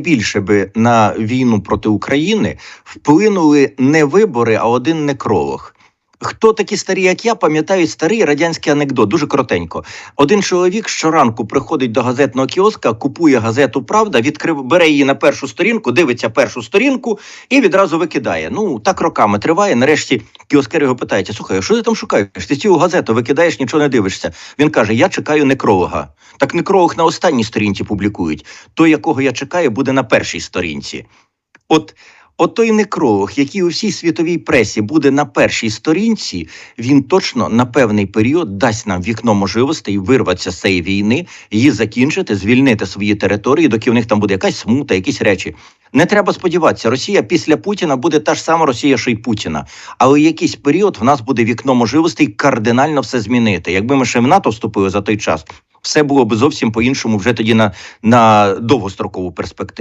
найбільше би на війну проти України вплинули не вибори, а один некролог. Хто такі старі, як я, пам'ятають старий радянський анекдот, дуже коротенько. Один чоловік щоранку приходить до газетного кіоска, купує газету Правда, відкрив, бере її на першу сторінку, дивиться першу сторінку і відразу викидає. Ну так роками триває. Нарешті кіоскер його питається: слухай, що ти там шукаєш? Ти цю газету викидаєш, нічого не дивишся. Він каже: Я чекаю некролога. Так некролог на останній сторінці публікують. Той, якого я чекаю, буде на першій сторінці. От. От той некролог, який у всій світовій пресі буде на першій сторінці, він точно на певний період дасть нам вікно можливостей вирватися з цієї війни, її закінчити, звільнити свої території, доки в них там буде якась смута, якісь речі. Не треба сподіватися, Росія після Путіна буде та ж сама Росія, що й Путіна. Але якийсь період в нас буде вікно можливостей кардинально все змінити. Якби ми ще в НАТО вступили за той час, все було б зовсім по-іншому вже тоді на, на довгострокову перспективу.